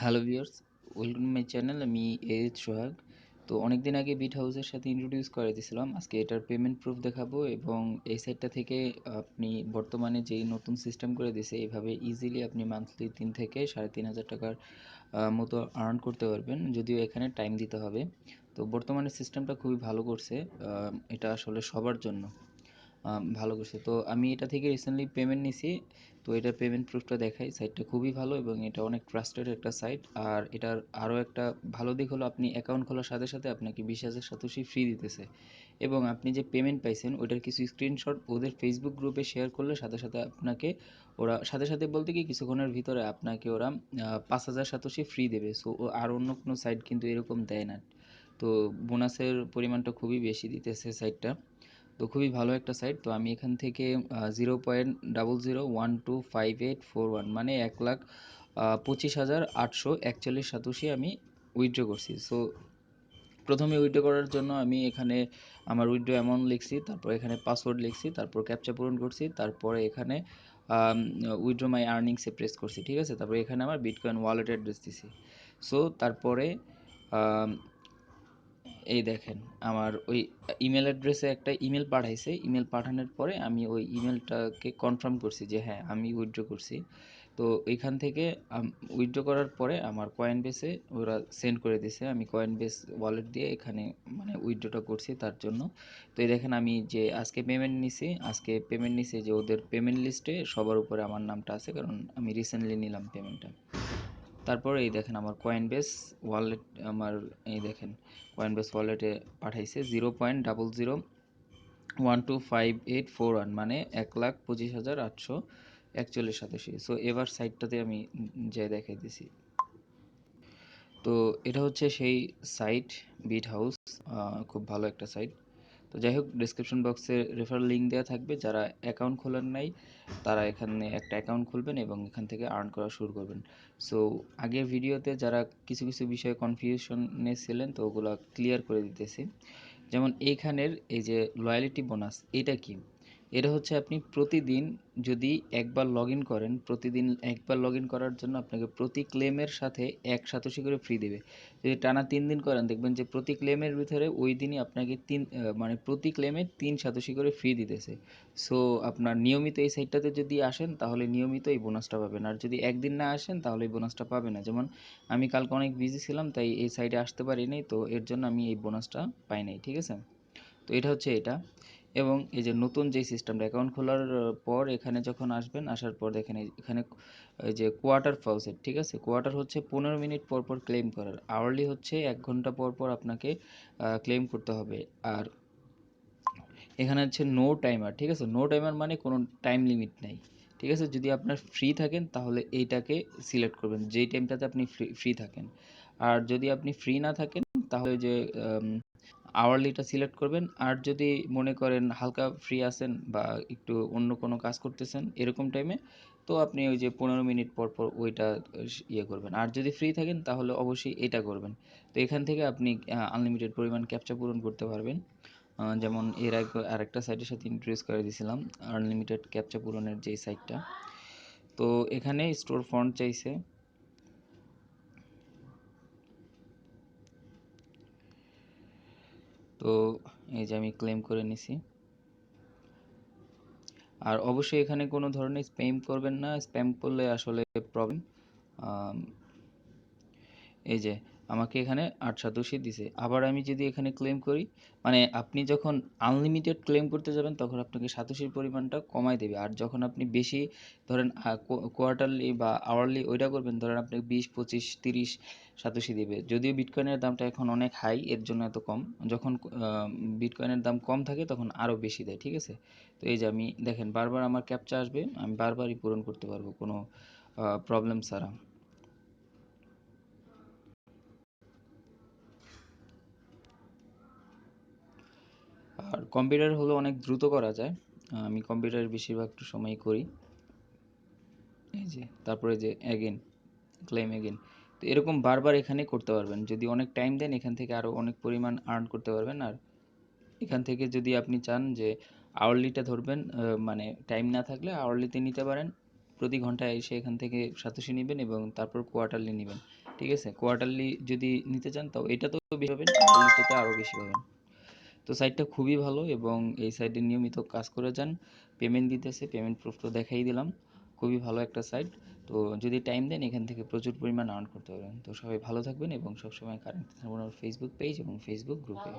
Hello viewers welcome my channel আমি এজ সোহাগ। তো অনেক দিন আগে বিট হাউসের সাথে ইন্ট্রোডিউস করে দিয়েছিলাম আজকে এটার পেমেন্ট প্রুফ দেখাবো এবং এই সাইটটা থেকে আপনি বর্তমানে যেই নতুন সিস্টেম করে দিয়েছে এইভাবে ইজিলি আপনি মান্থলি তিন থেকে সাড়ে তিন হাজার টাকার মতো আর্ন করতে পারবেন। যদিও এখানে টাইম দিতে হবে। তো বর্তমানে সিস্টেমটা খুবই ভালো করছে এটা আসলে সবার জন্য। ভালো করছে। তো আমি এটা থেকে রিসেন্টলি পেমেন্ট নিছি। তো এটা পেমেন্ট প্রুফটা দেখাই। সাইটটা খুবই ভালো এবং এটা অনেক ট্রাস্টেড একটা সাইট আর এটার আরও একটা ভালো দিক হলো, আপনি অ্যাকাউন্ট খোলার সাথে সাথে আপনাকে বিশ হাজার সাতোশি ফ্রি দিতেছে। এবং আপনি যে পেমেন্ট পাইছেন ওটার কিছু স্ক্রিনশট ওদের ফেসবুক গ্রুপে শেয়ার করলে সাথে সাথে আপনাকে ওরা, সাথে সাথে বলতে কি, কিছুক্ষণের ভিতরে আপনাকে ওরা পাঁচ হাজার সাতোশি ফ্রি দেবে। সো আর অন্য কোনো সাইট কিন্তু এরকম দেয় না। তো বোনাসের পরিমাণটা খুবই বেশি দিতেছে সাইটটা তো খুবই ভালো একটা সাইট তো আমি এখান থেকে zero point double zero one two five eight four one মানে এক লাখ পঁচিশ হাজার আটশো একচল্লিশ সাতাশি আমি উইথড্র করছি। সো প্রথমে উইথড্র করার জন্য আমি এখানে আমার উইথড্র অ্যামাউন্ট লিখছি, তারপর এখানে পাসওয়ার্ড লিখছি, তারপর ক্যাপচা পূরণ করছি, তারপরে এখানে উইথড্র মাই আর্নিংসে প্রেস করছি, ঠিক আছে? তারপরে এখানে আমার বিটকয়েন ওয়ালেট অ্যাড্রেস দিছি। সো তারপরে এই দেখেন, আমার ওই ইমেল অ্যাড্রেসে একটা ইমেল পাঠাইছে। ইমেল পাঠানোর পরে আমি ওই ইমেলটাকে কনফার্ম করছি যে হ্যাঁ আমি উইথড্র করছি। তো ওইখান থেকে উইথড্র করার পরে আমার কয়েন বেসে ওরা সেন্ড করে দিছে। আমি কয়েন বেস ওয়ালেট দিয়ে এখানে মানে উইথড্রটা করছি তার জন্য। তো এই দেখেন, আমি যে আজকে পেমেন্ট নিছি, আজকে পেমেন্ট নিছি যে ওদের পেমেন্ট লিস্টে সবার উপরে আমার নামটা আছে, কারণ আমি রিসেন্টলি নিলাম পেমেন্টটা তারপরে এই দেখেন আমার কয়েন বেস ওয়ালেট আমার এই দেখেন কয়েন বেস ওয়ালেটে পাঠাইছে zero point double zero one two five eight four one মানে এক লাখ পঁচিশ হাজার আটশো একচল্লিশ সাতাশি। সো এবার সাইটটাতে আমি যাই দেখাই দিছি। তো, এটা হচ্ছে সেই সাইট বিট হাউস খুব ভালো একটা সাইট তো যাই হোক ডিসক্রিপশন বক্সে রেফারেল লিঙ্ক দেওয়া থাকবে। যারা অ্যাকাউন্ট খোলার নাই, তারা এখানে একটা অ্যাকাউন্ট খুলবেন এবং এখান থেকে আর্ন করা শুরু করবেন। সো আগের ভিডিওতে যারা কিছু কিছু বিষয়ে কনফিউশনে ছিলেন, তো ওগুলো ক্লিয়ার করে দিতেছি। যেমন এইখানের এই যে লয়ালিটি বোনাস এটা কি? এটা হচ্ছে আপনি প্রতিদিন যদি একবার লগ ইন করেন, প্রতিদিন একবার লগ ইন করার জন্য আপনাকে প্রতি ক্লেমের সাথে এক সাতশি করে ফ্রি দেবে। যদি টানা তিন দিন করেন, দেখবেন যে প্রতি ক্লেমের ভিতরে ওই দিনই আপনাকে তিন মানে প্রতি ক্লেমে তিন সাতশি করে ফ্রি দিতেছে। সো আপনার নিয়মিত এই সাইটটাতে যদি আসেন, তাহলে নিয়মিত এই বোনাসটা পাবেন। আর যদি একদিন না আসেন, তাহলে এই বোনাসটা পাবে না। যেমন আমি কালকে অনেক বিজি ছিলাম, তাই এই সাইটে আসতে পারিনি, তো এর জন্য আমি এই বোনাসটা পাই নাই, ঠিক আছে? তো এটা হচ্ছে এটা। এবং এই যে নতুন যে সিস্টেমটা অ্যাকাউন্ট খোলার পর এখানে যখন আসবেন, আসার পর দেখেন এখানে এই যে কোয়ার্টার ফাউসেট ঠিক আছে? কোয়ার্টার হচ্ছে পনেরো মিনিট পর পর ক্লেম করার। আওয়ারলি হচ্ছে এক ঘণ্টা পর পর আপনাকে ক্লেম করতে হবে। আর এখানে হচ্ছে নো টাইমার ঠিক আছে? নো টাইমার মানে কোনো টাইম লিমিট নাই, ঠিক আছে? যদি আপনার ফ্রি থাকেন, তাহলে এইটাকে সিলেক্ট করবেন। যেই টাইমটাতে আপনি ফ্রি ফ্রি থাকেন। আর যদি আপনি ফ্রি না থাকেন, তাহলে যে আওয়ারলিটা সিলেক্ট করবেন। আর যদি মনে করেন হালকা ফ্রি আছেন বা একটু অন্য কোনো কাজ করতেছেন এরকম টাইমে তো আপনি ওই যে পনেরো মিনিট পর পর ওইটা ইয়ে করবেন। আর যদি ফ্রি থাকেন, তাহলে অবশ্যই এটা করবেন। তো এখান থেকে আপনি আনলিমিটেড পরিমাণ ক্যাপচা পূরণ করতে পারবেন। যেমন এর আগে, আরেকটা সাইটের সাথে ইন্ট্রোডিউস করে দিয়েছিলাম আনলিমিটেড ক্যাপচা পূরণের যেই সাইটটা তো এখানে স্টোর ফন্ট চাইছে। তো এই যে আমি ক্লেম করে নিছি। আর অবশ্যই এখানে কোনো ধরনের স্প্যাম করবেন না। স্প্যাম করলে আসলে প্রবলেম এই যে আমাকে এখানে আট সাতাশি দিছে। আবার আমি যদি এখানে ক্লেম করি মানে আপনি যখন আনলিমিটেড ক্লেম করতে যাবেন, তখন আপনাকে সাতাশির পরিমাণটা কমাই দেবে। আর যখন আপনি বেশি, ধরেন কোয়ার্টারলি বা আওয়ারলি ওইটা করবেন, ধরেন আপনাকে বিশ, পঁচিশ, তিরিশ সাতাশি দেবে। যদিও বিটকয়েনের দামটা এখন অনেক হাই এর জন্য এত কম। যখন বিটকয়েনের দাম কম থাকে, তখন আরও বেশি দেয়, ঠিক আছে? তো এই যে আমি, দেখেন, বারবার আমার ক্যাপচা আসবে, আমি বারবারই পূরণ করতে পারব, কোনো প্রবলেম ছাড়া আর কম্পিউটার হলো অনেক দ্রুত করা যায়। আমি কম্পিউটারের বেশিরভাগ সময় করি। এই যে, তারপরে যে অ্যাগেন ক্লেম অ্যাগেন তো এরকম বারবার এখানে করতে পারবেন। যদি অনেক টাইম দেন, এখান থেকে আরও অনেক পরিমাণ আর্ন করতে পারবেন। আর এখান থেকে যদি আপনি চান যে আওয়ারলিটা ধরবেন মানে টাইম না থাকলে আওয়ারলিতে নিতে পারেন। প্রতি ঘন্টায় এসে এখান থেকে সাতোশি নেবেন এবং তারপর কোয়ার্টারলি নেবেন। ঠিক আছে? কোয়ার্টারলি যদি নিতে চান, তাও এটা তো বেশি পাবেন কোয়ালিটিতে আরও বেশি পাবেন। তো সাইটটা খুবই ভালো এবং এই সাইটে নিয়মিত কাজ করে যান। পেমেন্ট দিতেছে পেমেন্ট প্রুফ তো দেখাই দিলাম। খুবই ভালো একটা সাইট তো যদি টাইম দেন, এখান থেকে প্রচুর পরিমাণ আর্ন করতে পারবেন। তো সবাই ভালো থাকবেন এবং সবসময় কারেন্ট থাকবেন আমার ফেসবুক পেজ এবং ফেসবুক গ্রুপে